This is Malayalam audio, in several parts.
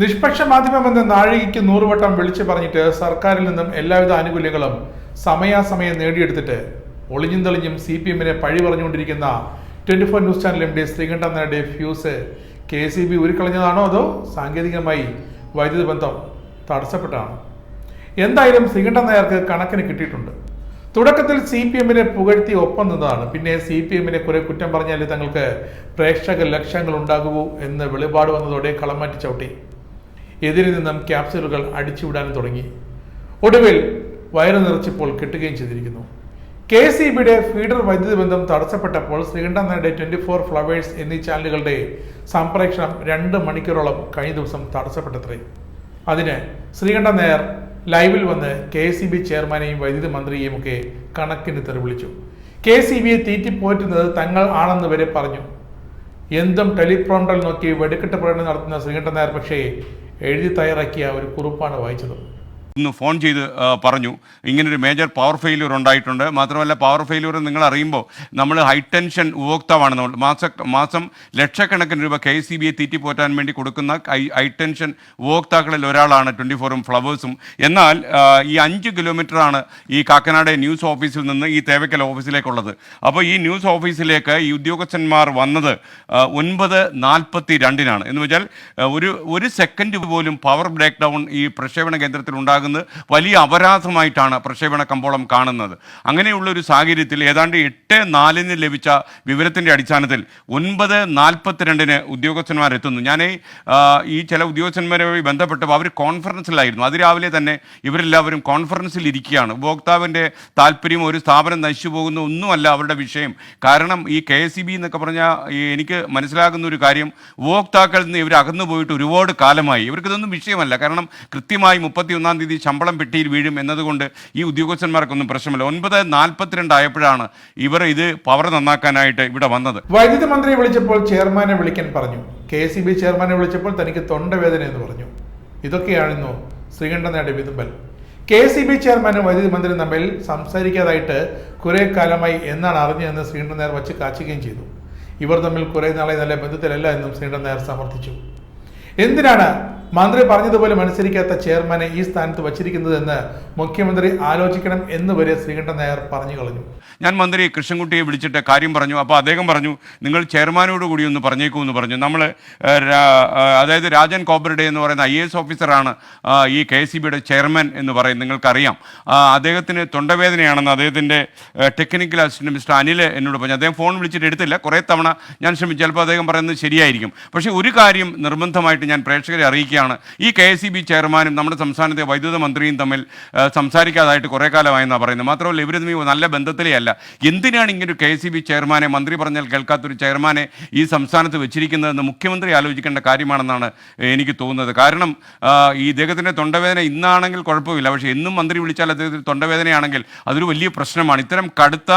നിഷ്പക്ഷ മാധ്യമമെന്ന് നാഴികയ്ക്ക് നൂറുവട്ടം വിളിച്ചു പറഞ്ഞിട്ട് സർക്കാരിൽ നിന്നും എല്ലാവിധ ആനുകൂല്യങ്ങളും സമയാസമയം നേടിയെടുത്തിട്ട് ഒളിഞ്ഞും തെളിഞ്ഞും സി പി എമ്മിനെ പഴി പറഞ്ഞുകൊണ്ടിരിക്കുന്ന twenty four news channel M D Sreekandan നായരുടെ ഫ്യൂസ് കെ സി ബി ഉരുക്കളഞ്ഞതാണോ അതോ സാങ്കേതികമായി വൈദ്യുതി ബന്ധം തടസ്സപ്പെട്ടാണോ? എന്തായാലും ശ്രീകണ്ഠൻ നായർക്ക് കണക്കിന് കിട്ടിയിട്ടുണ്ട്. തുടക്കത്തിൽ സി പി എമ്മിനെ പുകഴ്ത്തി ഒപ്പം നിന്നതാണ്. പിന്നെ സി പി എമ്മിനെ കുറെ കുറ്റം പറഞ്ഞാൽ തങ്ങൾക്ക് പ്രേക്ഷക ലക്ഷ്യങ്ങൾ ഉണ്ടാകുമോ എന്ന് വെളിപാട് വന്നതോടെ കളം മാറ്റി ചവിട്ടി. എതിരിൽ നിന്നും ക്യാപ്സ്യൂളുകൾ അടിച്ചുവിടാൻ തുടങ്ങി. ഒടുവിൽ വയറ് നിറച്ചിപ്പോൾ കിട്ടുകയും ചെയ്തിരിക്കുന്നു. കെ സി ബിയുടെ ഫീഡർ വൈദ്യുതി ബന്ധം തടസ്സപ്പെട്ടപ്പോൾ ശ്രീകണ്ഠൻ നായരുടെ ട്വന്റി ഫോർ ഫ്ലവേഴ്സ് എന്നീ ചാനലുകളുടെ സംപ്രേക്ഷണം രണ്ട് മണിക്കൂറോളം കഴിഞ്ഞ ദിവസം തടസ്സപ്പെട്ടത്രേ. അതിന് ശ്രീകണ്ഠൻ നായർ ലൈവിൽ വന്ന് കെ സി ബി ചെയർമാനെയും വൈദ്യുതി മന്ത്രിയെയും ഒക്കെ കണക്കിന് തെറി വിളിച്ചു കെ സി ബിയെ തീറ്റിപ്പോറ്റുന്നത് തങ്ങൾ ആണെന്ന് വരെ പറഞ്ഞു. എന്തും ടെലിപ്രോണ്ടൽ നോക്കി വെടിക്കെട്ട് പ്രകടനം നടത്തുന്ന ശ്രീകണ്ഠൻ നായർ പക്ഷേ എഴുതി തയ്യാറാക്കിയ ഒരു കുറിപ്പാണ് വായിച്ചത്. ഇന്ന് ഫോൺ ചെയ്ത് പറഞ്ഞു. ഇങ്ങനൊരു മേജർ പവർ ഫെയിലിയർ ഉണ്ടായിട്ടുണ്ട്. മാത്രമല്ല പവർ ഫെയിലിയർ നിങ്ങൾ അറിയുമ്പോൾ നമ്മൾ ഹൈടെൻഷൻ ഉപഭോക്താവാണ്. നമ്മൾ മാസ മാസം ലക്ഷക്കണക്കിന് രൂപ കെ സി ബിയെ തീറ്റിപ്പോറ്റാൻ വേണ്ടി കൊടുക്കുന്ന ഹൈ ടെൻഷൻ ഉപഭോക്താക്കളിൽ ഒരാളാണ് ട്വന്റി ഫോറും ഫ്ലവേഴ്സും എന്നാൽ ഈ അഞ്ച് കിലോമീറ്ററാണ് ഈ കാക്കനാട് ന്യൂസ് ഓഫീസിൽ നിന്ന് ഈ തേവക്കൽ ഓഫീസിലേക്കുള്ളത് അപ്പോൾ ഈ ന്യൂസ് ഓഫീസിലേക്ക് ഈ ഉദ്യോഗസ്ഥന്മാർ വന്നത് ഒൻപത് നാൽപ്പത്തി രണ്ടിനാണ്. എന്ന് വെച്ചാൽ ഒരു ഒരു സെക്കൻഡ് പോലും പവർ ബ്രേക്ക് ഡൗൺ ഈ പ്രക്ഷേപണ കേന്ദ്രത്തിൽ ഉണ്ടാകുന്നത് വലിയ അപരാധമായിട്ടാണ് പ്രക്ഷേപണ കമ്പോളം കാണുന്നത്. അങ്ങനെയുള്ള ഒരു സാഹചര്യത്തിൽ ഏതാണ്ട് എട്ട് നാലിന് ലഭിച്ച വിവരത്തിന്റെ അടിസ്ഥാനത്തിൽ ഒൻപത് നാൽപ്പത്തിരണ്ടിന് ഉദ്യോഗസ്ഥന്മാർ എത്തുന്നു ഞാൻ ഈ, ചില ഉദ്യോഗസ്ഥന്മാരുമായി ബന്ധപ്പെട്ടപ്പോൾ അവർ കോൺഫറൻസിലായിരുന്നു. അതിരാവിലെ തന്നെ ഇവരെല്ലാവരും കോൺഫറൻസിൽ ഇരിക്കുകയാണ്. ഉപഭോക്താവിന്റെ താല്പര്യം ഒരു സ്ഥാപനം നശിച്ചു പോകുന്ന ഒന്നുമല്ല അവരുടെ വിഷയം. കാരണം ഈ കെ എസ് ബി എന്നൊക്കെ പറഞ്ഞാൽ എനിക്ക് മനസ്സിലാകുന്ന ഒരു കാര്യം ഉപഭോക്താക്കളിൽ നിന്ന് ഇവർ അകന്നു പോയിട്ട് ഒരുപാട് കാലമായി. ഇവർക്കിതൊന്നും വിഷയമല്ല. കാരണം കൃത്യമായി മുപ്പത്തി ഒന്നാം തീയതി ശമ്പളം പെട്ടിയിൽ വീഴും എന്നതുകൊണ്ട് ഈ ഉദ്യോഗസ്ഥന്മാർക്കൊന്നും പ്രശ്നമില്ല. ഒൻപത് നാൽപ്പത്തിരണ്ട് ആയപ്പോഴാണ് ഇവർ ഇത് പവർ നന്നാക്കാനായിട്ട് ഇവിടെ വന്നത്. വൈദ്യുതി മന്ത്രിയെ വിളിച്ചപ്പോൾ ചെയർമാനെ വിളിക്കാൻ പറഞ്ഞു. കെ സി ബി ചെയർമാനെ വിളിച്ചപ്പോൾ തനിക്ക് തൊണ്ടവേദന എന്ന് പറഞ്ഞു. ഇതൊക്കെയാണെന്നു ശ്രീകണ്ഠൻ നായുടെ വിതുമ്പൽ. കെ സി ബി ചെയർമാനും വൈദ്യുതി മന്ത്രിയും തമ്മിൽ സംസാരിക്കാതായിട്ട് കുറെ കാലമായി എന്നാണ് അറിഞ്ഞതെന്ന് ശ്രീകണ്ഠൻ നായർ വച്ച് കാച്ചുകയും ചെയ്തു. ഇവർ തമ്മിൽ കുറെ നാളെ നല്ല ബന്ധത്തിലല്ല എന്നും ശ്രീകണ്ഠൻ നായർ സമർത്ഥിച്ചു. എന്തിനാണ് മന്ത്രി പറഞ്ഞതുപോലെ മത്സരിക്കാത്ത ചെയർമാനെ ഈ സ്ഥാനത്ത് വച്ചിരിക്കുന്നതെന്ന് മുഖ്യമന്ത്രി ആലോചിക്കണം എന്ന് വരെ ശ്രീകണ്ഠൻ നായർ പറഞ്ഞു കളഞ്ഞു. ഞാൻ മന്ത്രി കൃഷ്ണൻകുട്ടിയെ വിളിച്ചിട്ട് കാര്യം പറഞ്ഞു. അപ്പോൾ അദ്ദേഹം പറഞ്ഞു നിങ്ങൾ ചെയർമാനോട് കൂടി ഒന്ന് പറഞ്ഞേക്കൂ എന്ന് പറഞ്ഞു. നമ്മൾ അതായത് രാജൻ കോബ്രഡെ എന്ന് പറയുന്ന ഐ എസ് ഓഫീസറാണ് ഈ കെ സി ബിയുടെ ചെയർമാൻ എന്ന് പറയും നിങ്ങൾക്കറിയാം. അദ്ദേഹത്തിന് തൊണ്ടവേദനയാണെന്ന് അദ്ദേഹത്തിന്റെ ടെക്നിക്കൽ അസിസ്റ്റന്റ് മിസ്റ്റർ അനിൽ എന്നോട് പറഞ്ഞു. അദ്ദേഹം ഫോൺ വിളിച്ചിട്ട് എടുത്തില്ല. കുറേ തവണ ഞാൻ ശ്രമിച്ചു. ചിലപ്പോൾ അദ്ദേഹം പറയുന്നത് ശരിയായിരിക്കും. പക്ഷേ ഒരു കാര്യം നിർബന്ധമായിട്ട് ഞാൻ പ്രേക്ഷകരെ അറിയിക്കുകയാണ് ഈ കെ എസ് ബി ചെയർമാനും നമ്മുടെ സംസ്ഥാനത്തെ വൈദ്യുത മന്ത്രിയും തമ്മിൽ സംസാരിക്കാതായിട്ട് കുറേ കാലമായെന്നാണ് പറയുന്നത്. മാത്രമല്ല ഇവർ തമ്മിൽ നല്ല ബന്ധത്തിലേ അല്ല. എന്തിനാണ് ഇങ്ങനൊരു കെ എസ് ബി ചെയർമാനെ മന്ത്രി പറഞ്ഞാൽ കേൾക്കാത്തൊരു ചെയർമാനെ ഈ സംസ്ഥാനത്ത് വെച്ചിരിക്കുന്നതെന്ന് മുഖ്യമന്ത്രി ആലോചിക്കേണ്ട കാര്യമാണെന്നാണ് എനിക്ക് തോന്നുന്നത്. കാരണം ഈ ഇദ്ദേഹത്തിന്റെ തൊണ്ടവേദന ഇന്നാണെങ്കിൽ കുഴപ്പമില്ല. പക്ഷേ എന്നും മന്ത്രി വിളിച്ചാൽ അദ്ദേഹത്തിന് തൊണ്ടവേദനയാണെങ്കിൽ അതൊരു വലിയ പ്രശ്നമാണ്. ഇത്തരം കടുത്ത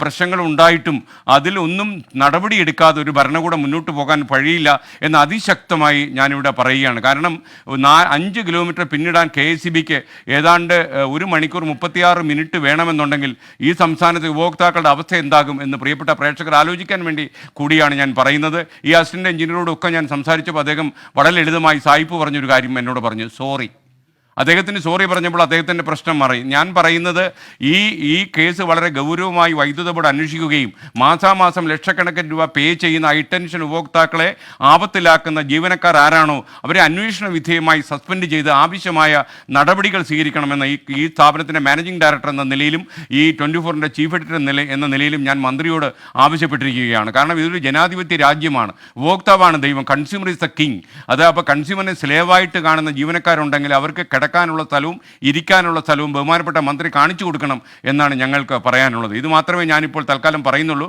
പ്രശ്നങ്ങൾ ഉണ്ടായിട്ടും അതിൽ ഒന്നും നടപടിയെടുക്കാതെ ഒരു ഭരണകൂടം മുന്നോട്ട് പോകാൻ വഴിയില്ല എന്ന് അതിശക്തമായി ഞാനിവിടെ പറയുകയാണ്. കാരണം നാ അഞ്ച് കിലോമീറ്റർ പിന്നിടാൻ കെ എസ് സി ബിക്ക് ഏതാണ്ട് ഒരു മണിക്കൂർ മുപ്പത്തിയാറ് മിനിറ്റ് വേണമെന്നുണ്ടെങ്കിൽ ഈ സംസ്ഥാനത്തെ ഉപഭോക്താക്കളുടെ അവസ്ഥ എന്താകും എന്ന് പ്രിയപ്പെട്ട പ്രേക്ഷകർ ആലോചിക്കാൻ വേണ്ടി കൂടിയാണ് ഞാൻ പറയുന്നത്. ഈ അസിസ്റ്റന്റ് എഞ്ചിനീയറോടൊക്കെ ഞാൻ സംസാരിച്ചപ്പോൾ അദ്ദേഹം വളരെ ലളിതമായി സായിപ്പ് പറഞ്ഞൊരു കാര്യം എന്നോട് പറഞ്ഞു. സോറി. അദ്ദേഹത്തിന് സോറി പറഞ്ഞപ്പോൾ അദ്ദേഹത്തിന്റെ പ്രശ്നം മാറി. ഞാൻ പറയുന്നത് ഈ ഈ കേസ് വളരെ ഗൗരവമായി വൈദ്യുത ബോർഡ് അന്വേഷിക്കുകയും മാസാമാസം ലക്ഷക്കണക്കിന് രൂപ പേ ചെയ്യുന്ന ഹൈടെൻഷൻ ഉപഭോക്താക്കളെ ആപത്തിലാക്കുന്ന ജീവനക്കാർ ആരാണോ അവരെ അന്വേഷണ വിധേയമായി സസ്പെൻഡ് ചെയ്ത് ആവശ്യമായ നടപടികൾ സ്വീകരിക്കണമെന്ന് ഈ ഈ സ്ഥാപനത്തിന്റെ മാനേജിംഗ് ഡയറക്ടർ എന്ന നിലയിലും ഈ ട്വന്റി ഫോറിന്റെ ചീഫ് എഡിറ്റർ നില എന്ന നിലയിലും ഞാൻ മന്ത്രിയോട് ആവശ്യപ്പെട്ടിരിക്കുകയാണ്. കാരണം ഇതൊരു ജനാധിപത്യ രാജ്യമാണ്. ഉപഭോക്താവാണ് ദൈവം. കൺസ്യൂമർ ഇസ് ദ കിങ് അത് അപ്പോൾ കൺസ്യൂമറിനെ സ്ലേവായിട്ട് കാണുന്ന ജീവനക്കാരുണ്ടെങ്കിൽ അവർക്ക് കിടക്കാനുള്ള സ്ഥലവും ഇരിക്കാനുള്ള സ്ഥലവും ബഹുമാനപ്പെട്ട മന്ത്രി കാണിച്ചു കൊടുക്കണം എന്നാണ് ഞങ്ങൾക്ക് പറയാനുള്ളത്. ഇത് മാത്രമേ ഞാനിപ്പോൾ തൽക്കാലം പറയുന്നുള്ളൂ.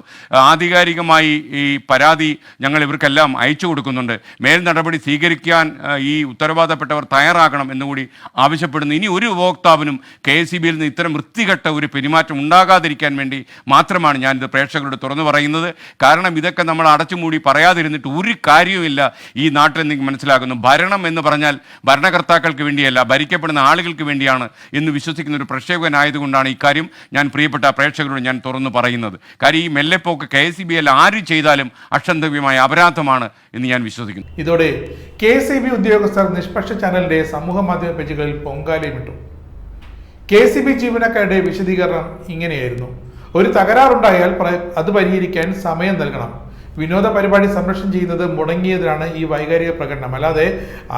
ആധികാരികമായി ഈ പരാതി ഞങ്ങൾ ഇവർക്കെല്ലാം അയച്ചു കൊടുക്കുന്നുണ്ട്. മേൽ നടപടി സ്വീകരിക്കാൻ ഈ ഉത്തരവാദപ്പെട്ടവർ തയ്യാറാകണം എന്നുകൂടി ആവശ്യപ്പെടുന്നു. ഇനി ഒരു ഉപഭോക്താവിനും കെ എസ് സി ബിയിൽ നിന്ന് ഇത്തരം വൃത്തികെട്ട ഒരു പെരുമാറ്റം ഉണ്ടാകാതിരിക്കാൻ വേണ്ടി മാത്രമാണ് ഞാനിത് പ്രേക്ഷകരോട് തുറന്നു പറയുന്നത്. കാരണം ഇതൊക്കെ നമ്മൾ അടച്ചുമൂടി പറയാതിരുന്നിട്ട് ഒരു കാര്യവുമില്ല ഈ നാട്ടിൽ നിങ്ങൾക്ക് മനസ്സിലാക്കുന്നു ഭരണം എന്ന് പറഞ്ഞാൽ ഭരണകർത്താക്കൾക്ക് വേണ്ടിയല്ല ഭരിക്കപ്പെടുന്ന ആളുകൾക്ക് വേണ്ടിയാണ് എന്ന് വിശ്വസിക്കുന്ന ഒരു പ്രക്ഷേപകനായതുകൊണ്ടാണ് ഇക്കാര്യം ഞാൻ പ്രിയപ്പെട്ട പ്രേക്ഷകരോട് ഞാൻ തുറന്നു പറയുന്നത്. കാര്യം ഈ മെല്ലെപ്പോക്ക് കെ എസ് ബി എൽ ആര് ചെയ്താലും അക്ഷന്തവ്യമായ അപരാധമാണ് എന്ന് ഞാൻ വിശ്വസിക്കുന്നു. ഇതോടെ കെ ബി ഉദ്യോഗസ്ഥർ നിഷ്പക്ഷ ചാനലിന്റെ സമൂഹ മാധ്യമ പേജുകളിൽ പൊങ്കാലയും ഇട്ടു. കെ സി ബി ജീവനക്കാരുടെ വിശദീകരണം ഇങ്ങനെയായിരുന്നു. ഒരു തകരാറുണ്ടായാൽ അത് പരിഹരിക്കാൻ സമയം നൽകണം. വിനോദ പരിപാടി സംരക്ഷണം ചെയ്യുന്നത് മുടങ്ങിയതിനാണ് ഈ വൈകാരിക പ്രകടനം. അല്ലാതെ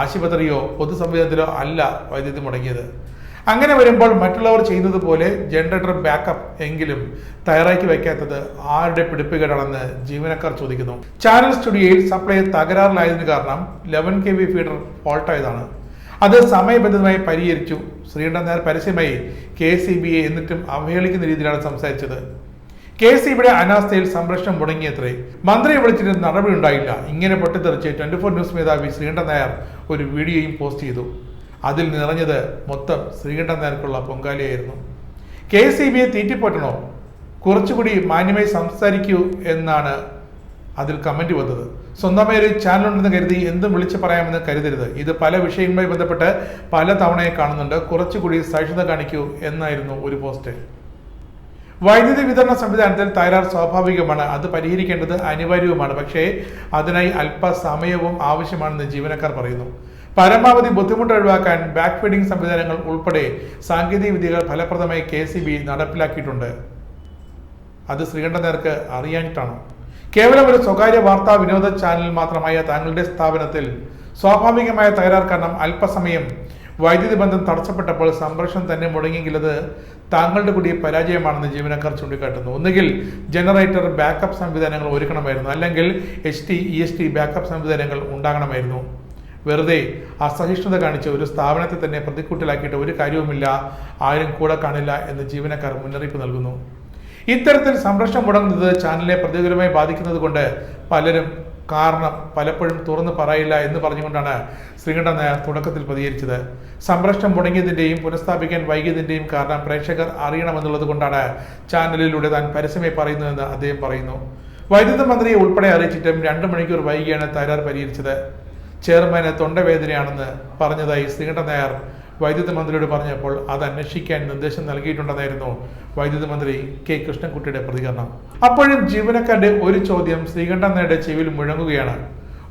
ആശുപത്രിയോ പൊതുസംവിധാനത്തിലോ അല്ല വൈദ്യുതി മുടങ്ങിയത്. അങ്ങനെ വരുമ്പോൾ മറ്റുള്ളവർ ചെയ്യുന്നത് പോലെ ജനറേറ്റർ ബാക്കപ്പ് എങ്കിലും തയ്യാറാക്കി വയ്ക്കാത്തത് ആരുടെ പിടിപ്പുകേടാണെന്ന് ജീവനക്കാർ ചോദിക്കുന്നു. ചാനൽ സ്റ്റുഡിയോയിൽ സപ്ലൈ തകരാറിലായതിനു കാരണം ലെവൻ കെ വി ഫീഡർ ഫോൾട്ടായതാണ്. അത് സമയബന്ധിതമായി പരിഹരിച്ചു. ശ്രീകണ്ഠൻ നായർ പരസ്യമായി കെ സി ബി എ എന്നിട്ടും അവഹേളിക്കുന്ന രീതിയിലാണ് സംസാരിച്ചത്. കെ സി ബിയുടെ അനാസ്ഥയിൽ സംരക്ഷണം മുടങ്ങിയത്രേ. മന്ത്രിയെ വിളിച്ചിട്ട് നടപടി ഉണ്ടായില്ല ഇങ്ങനെ പൊട്ടിത്തെറിച്ച് ട്വന്റി ഫോർ ന്യൂസ് മേധാവി ശ്രീകണ്ഠൻ നായർ ഒരു വീഡിയോയും പോസ്റ്റ് ചെയ്തു. അതിൽ നിറഞ്ഞത് മൊത്തം ശ്രീകണ്ഠൻ നായർക്കുള്ള പൊങ്കാലിയായിരുന്നു. കെ സി ബിയെ തീറ്റിപ്പോറ്റണോ? കുറച്ചുകൂടി മാന്യമായി സംസാരിക്കൂ എന്നാണ് അതിൽ കമന്റ് വന്നത്. സ്വന്തമായി ഒരു ചാനൽ ഉണ്ടെന്ന് കരുതി എന്തും വിളിച്ചു പറയാമെന്ന് കരുതരുത്. ഇത് പല വിഷയങ്ങളുമായി ബന്ധപ്പെട്ട് പല തവണയെ കാണുന്നുണ്ട്. കുറച്ചുകൂടി സഹിഷ്ണുത കാണിക്കൂ എന്നായിരുന്നു ഒരു പോസ്റ്റ്. വൈദ്യുതി വിതരണ സംവിധാനത്തിൽ തകരാർ സ്വാഭാവികമാണ്. അത് പരിഹരിക്കേണ്ടത് അനിവാര്യവുമാണ്. പക്ഷേ അതിനായി അല്പസമയവും ആവശ്യമാണെന്ന് ജീവനക്കാർ പറയുന്നു. പരമാവധി ബുദ്ധിമുട്ട് ഒഴിവാക്കാൻ ബാക്ക് ഫീഡിംഗ് സംവിധാനങ്ങൾ ഉൾപ്പെടെ സാങ്കേതിക വിദ്യകൾ ഫലപ്രദമായി കെ സി ബി നടപ്പിലാക്കിയിട്ടുണ്ട്. അത് ശ്രീകണ്ഠൻ നേർക്ക് അറിയാനിട്ടാണോ? കേവലം ഒരു സ്വകാര്യ വാർത്താ വിനോദ ചാനൽ മാത്രമായ താങ്കളുടെ സ്ഥാപനത്തിൽ സ്വാഭാവികമായ തകരാർ കാരണം അല്പസമയം വൈദ്യുതി ബന്ധം തടസ്സപ്പെട്ടപ്പോൾ സംരക്ഷണം തന്നെ മുടങ്ങിയെങ്കിൽ അത് താങ്കളുടെ കൂടിയ പരാജയമാണെന്ന് ജീവനക്കാർ ചൂണ്ടിക്കാട്ടുന്നു. ഒന്നുകിൽ ജനറേറ്റർ ബാക്കപ്പ് സംവിധാനങ്ങൾ ഒരുക്കണമായിരുന്നു. അല്ലെങ്കിൽ H T E S T backup സംവിധാനങ്ങൾ ഉണ്ടാകണമായിരുന്നു. വെറുതെ അസഹിഷ്ണുത കാണിച്ച് ഒരു സ്ഥാപനത്തെ തന്നെ പ്രതിക്കൂട്ടിലാക്കിയിട്ട് ഒരു കാര്യവുമില്ല ആരും കൂടെ കാണില്ല എന്ന് ജീവനക്കാർ മുന്നറിയിപ്പ് നൽകുന്നു. ഇത്തരത്തിൽ സംരക്ഷണം മുടങ്ങുന്നത് ചാനലിനെ പ്രതികൂലമായി ബാധിക്കുന്നത് കൊണ്ട് പലരും കാരണം പലപ്പോഴും തുറന്ന് പറയില്ല എന്ന് പറഞ്ഞുകൊണ്ടാണ് ശ്രീകണ്ഠൻ നായർ തുടക്കത്തിൽ പ്രതികരിച്ചത്. സംരക്ഷണം മുടങ്ങിയതിന്റെയും പുനഃസ്ഥാപിക്കാൻ വൈകിയതിന്റെയും കാരണം പ്രേക്ഷകർ അറിയണമെന്നുള്ളത് കൊണ്ടാണ് ചാനലിലൂടെ താൻ പരസ്യമായി പറയുന്നതെന്ന് അദ്ദേഹം പറയുന്നു. വൈദ്യുത മന്ത്രിയെ ഉൾപ്പെടെ അറിയിച്ചിട്ടും രണ്ട് മണിക്കൂർ വൈകിയാണ് തകരാർ പരിഹരിച്ചത്. ചെയർമാന് തൊണ്ടവേദനയാണെന്ന് പറഞ്ഞതായി ശ്രീകണ്ഠൻ നായർ വൈദ്യുതി മന്ത്രിയോട് പറഞ്ഞപ്പോൾ അത് അന്വേഷിക്കാൻ നിർദ്ദേശം നൽകിയിട്ടുണ്ടെന്നായിരുന്നു വൈദ്യുത മന്ത്രി കെ കൃഷ്ണൻകുട്ടിയുടെ പ്രതികരണം. അപ്പോഴും ജീവനക്കാരുടെ ഒരു ചോദ്യം ശ്രീകണ്ഠൻ നായരുടെ ചെവിയിൽ മുഴങ്ങുകയാണ്.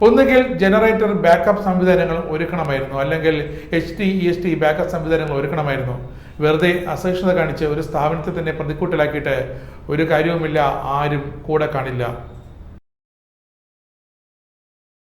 ഒന്നുകിൽ ജനറേറ്റർ ബാക്കപ്പ് സംവിധാനങ്ങൾ ഒരുക്കണമായിരുന്നു അല്ലെങ്കിൽ H T E S T backup സംവിധാനങ്ങൾ ഒരുക്കണമായിരുന്നു. വെറുതെ അസഹിഷ്ണുത കാണിച്ച് ഒരു സ്ഥാപനത്തെ തന്നെ പ്രതിക്കൂട്ടിലാക്കിയിട്ട് ഒരു കാര്യവുമില്ല ആരും കൂടെ കാണില്ല.